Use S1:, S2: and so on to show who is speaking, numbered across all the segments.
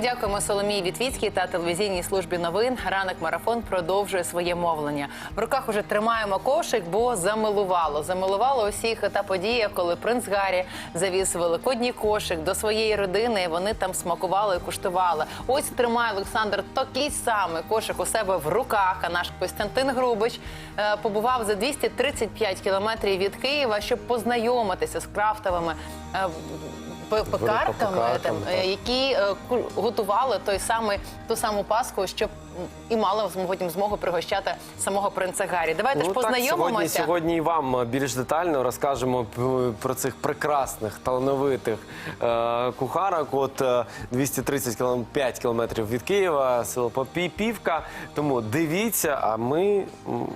S1: дякуємо Соломії Вітвіцькій та телевізійній службі новин. Ранок марафон продовжує своє мовлення. В руках уже тримаємо кошик, бо замилувало. Замилувало усіх та подія, коли принц Гаррі завіз великодній кошик до своєї родини. Вони там смакували і куштували. Ось тримає Олександр такий самий кошик у себе в руках. А наш Костянтин Грубич е, побував за 235 кілометрів від Києва, щоб познайомитися з крафтовими. Пекарками, там,
S2: так.
S1: е, які е, готували той самий ту саму паску, щоб і мали зм- потім змогу пригощати самого принца Гаррі. Давайте ж
S2: Ну, так, сьогодні,
S1: познайомимося.
S2: сьогодні і вам е, більш детально розкажемо про цих прекрасних, талановитих е, кухарок. От е, 230 кілом, 5 кілометрів від Києва, село Попівка. Тому дивіться, а ми,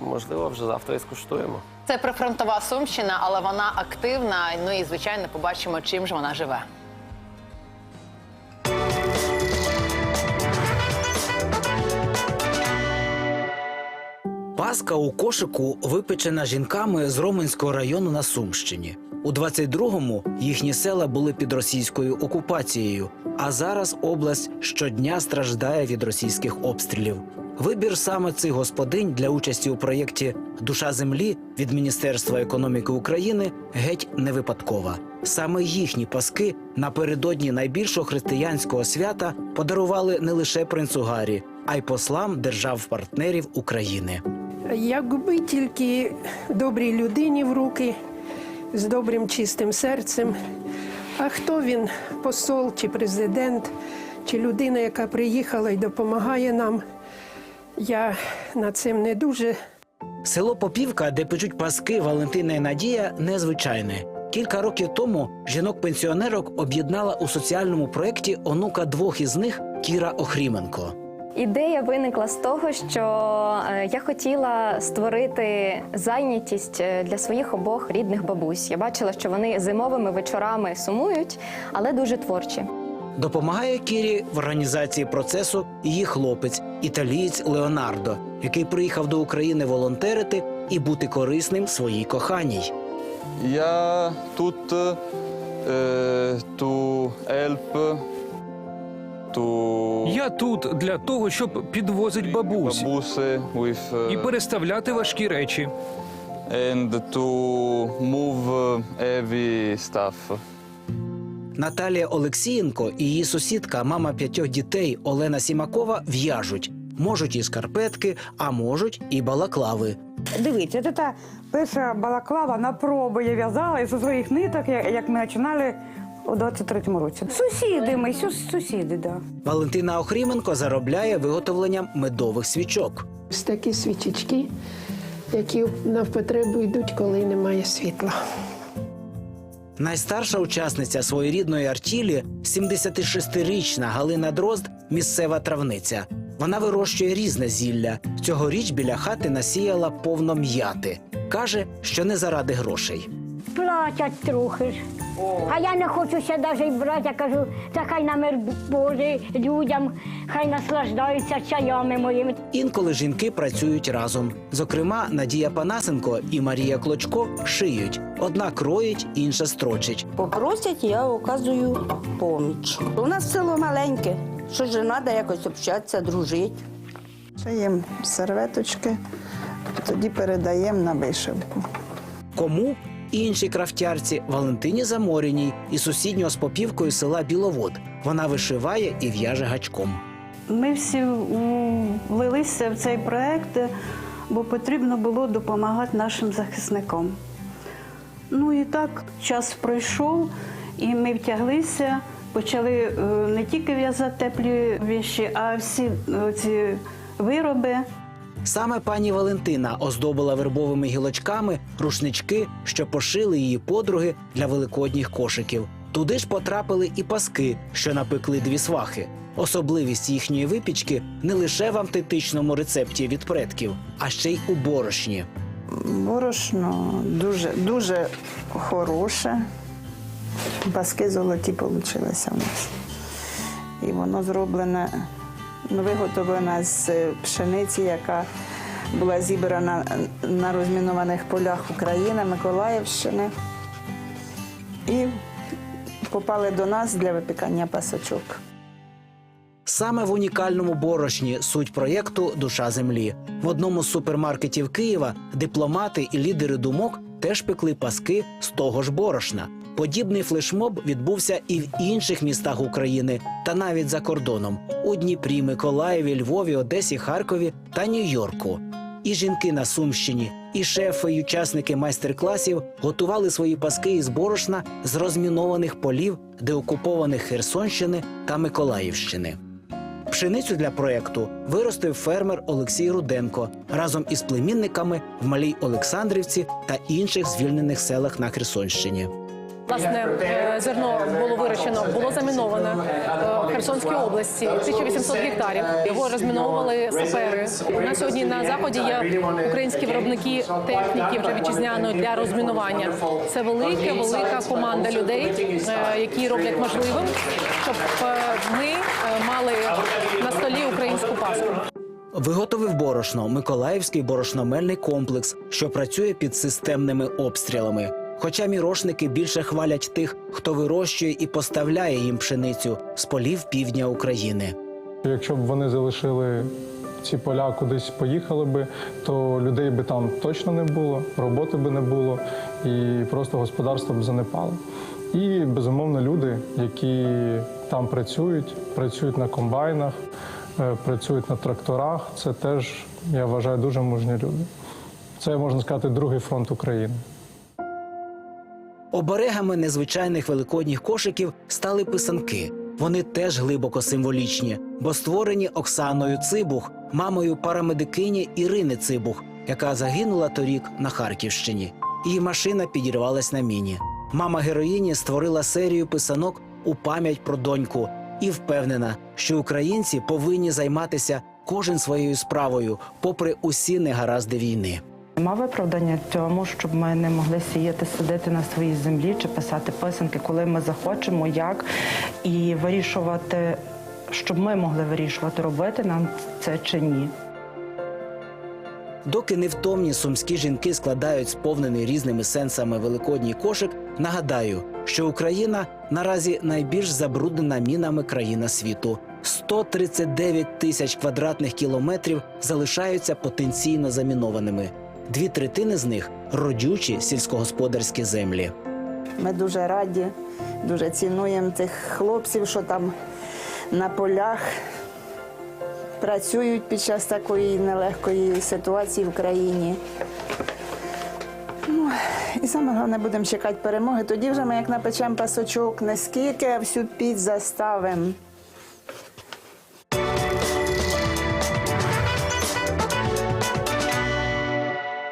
S2: можливо, вже завтра і скуштуємо.
S1: Це прифронтова Сумщина, але вона активна. Ну і звичайно, побачимо, чим ж вона живе.
S3: Паска у кошику випечена жінками з Роменського району на Сумщині. У 22-му їхні села були під російською окупацією, а зараз область щодня страждає від російських обстрілів. Вибір саме цих господинь для участі у проєкті Душа землі від Міністерства економіки України геть не випадкова. Саме їхні паски напередодні найбільшого християнського свята подарували не лише принцу Гаррі, а й послам держав-партнерів України.
S4: Якби тільки добрій людині в руки з добрим чистим серцем. А хто він, посол чи президент, чи людина, яка приїхала і допомагає нам, я над цим не дуже
S3: Село Попівка, де печуть паски Валентина і Надія, незвичайне. Кілька років тому жінок-пенсіонерок об'єднала у соціальному проєкті онука двох із них Кіра Охріменко.
S5: Ідея виникла з того, що е, я хотіла створити зайнятість е, для своїх обох рідних бабусь. Я бачила, що вони зимовими вечорами сумують, але дуже творчі.
S3: Допомагає Кірі в організації процесу її хлопець, італієць Леонардо, який приїхав до України волонтерити і бути корисним своїй коханій.
S6: Я тут to help to
S7: Я тут для того, щоб підвозити бабусь
S6: бабуси with uh,
S7: і переставляти важкі речі.
S6: and to move uh, heavy stuff.
S3: Наталія Олексієнко і її сусідка, мама п'ятьох дітей Олена Сімакова в'яжуть. Можуть і скарпетки, а можуть і балаклави.
S8: Дивіться, це та перша балаклава на проби я в'язала із своїх ниток, як ми починали у 23-му році. Сусіди ми, сус- сусіди, да.
S3: Валентина Охріменко заробляє виготовленням медових свічок.
S4: Ось такі свічечки, які на потребу йдуть, коли немає світла.
S3: Найстарша учасниця своєрідної артілі 76-річна Галина Дрозд, місцева травниця. Вона вирощує різне зілля. Цьогоріч біля хати насіяла повно м'яти. Каже, що не заради грошей.
S9: Платять трохи ж. А я не хочу ще навіть брати, я кажу, та хай на мир Божий людям, хай наслаждаються чаями моїми.
S3: Інколи жінки працюють разом. Зокрема, Надія Панасенко і Марія Клочко шиють. Одна кроїть, інша строчить.
S10: Попросять, я оказую поміч. У нас село маленьке, що ж треба якось общатися, дружити.
S11: Шиємо серветочки, тоді передаємо на вишивку.
S3: Кому? Іншій крафтярці Валентині Заморіній із сусіднього з попівкою села Біловод. Вона вишиває і в'яже гачком.
S8: Ми всі влилися в цей проект, бо потрібно було допомагати нашим захисникам. Ну і так, час пройшов, і ми втяглися, почали е, не тільки в'язати теплі віші, а всі е, ці вироби.
S3: Саме пані Валентина оздобила вербовими гілочками рушнички, що пошили її подруги для великодніх кошиків. Туди ж потрапили і паски, що напекли дві свахи. Особливість їхньої випічки не лише в автентичному рецепті від предків, а ще й у борошні.
S11: Борошно дуже, дуже хороше. Баски золоті вийшли у нас. І воно зроблене, виготовлене з пшениці, яка була зібрана на розмінованих полях України, Миколаївщини. І попали до нас для випікання пасочок.
S3: Саме в унікальному борошні суть проєкту Душа землі. В одному з супермаркетів Києва дипломати і лідери думок теж пекли паски з того ж борошна. Подібний флешмоб відбувся і в інших містах України, та навіть за кордоном у Дніпрі, Миколаєві, Львові, Одесі, Харкові та Нью-Йорку. І жінки на Сумщині, і шефи, і учасники майстер-класів готували свої паски із борошна з розмінованих полів деокупованих Херсонщини та Миколаївщини. Пшеницю для проекту виростив фермер Олексій Руденко разом із племінниками в Малій Олександрівці та інших звільнених селах на Херсонщині.
S12: Власне, е, зерно було вирощено, було заміноване е, в Херсонській області 1800 гектарів. Його розміновували сапери. У нас сьогодні на заході є українські виробники техніки вже вітчизняної для розмінування. Це велика, велика команда людей, е, які роблять можливим, щоб е, ми е, мали на столі українську паску.
S3: Виготовив борошно Миколаївський борошномельний комплекс, що працює під системними обстрілами. Хоча мірошники більше хвалять тих, хто вирощує і поставляє їм пшеницю з полів півдня України.
S13: Якщо б вони залишили ці поля кудись поїхали би, то людей би там точно не було, роботи би не було і просто господарство б занепало. І безумовно люди, які там працюють, працюють на комбайнах, е, працюють на тракторах, це теж, я вважаю, дуже мужні люди. Це можна сказати другий фронт України.
S3: Оберегами незвичайних великодніх кошиків стали писанки. Вони теж глибоко символічні, бо створені Оксаною Цибух, мамою парамедикині Ірини Цибух, яка загинула торік на Харківщині. Її машина підірвалась на міні. Мама героїні створила серію писанок у пам'ять про доньку і впевнена, що українці повинні займатися кожен своєю справою, попри усі негаразди війни.
S14: Нема виправдання цьому, щоб ми не могли сіяти, сидити на своїй землі чи писати писанки, коли ми захочемо, як і вирішувати, щоб ми могли вирішувати, робити нам це чи ні.
S3: Доки невтомні сумські жінки складають сповнений різними сенсами великодній кошик, нагадаю, що Україна наразі найбільш забруднена мінами країна світу. 139 тисяч квадратних кілометрів залишаються потенційно замінованими. Дві третини з них родючі сільськогосподарські землі.
S11: Ми дуже раді, дуже цінуємо тих хлопців, що там на полях працюють під час такої нелегкої ситуації в країні. Ну, і саме головне будемо чекати перемоги. Тоді вже ми як напечемо пасочок, не скільки, а всю піч заставимо.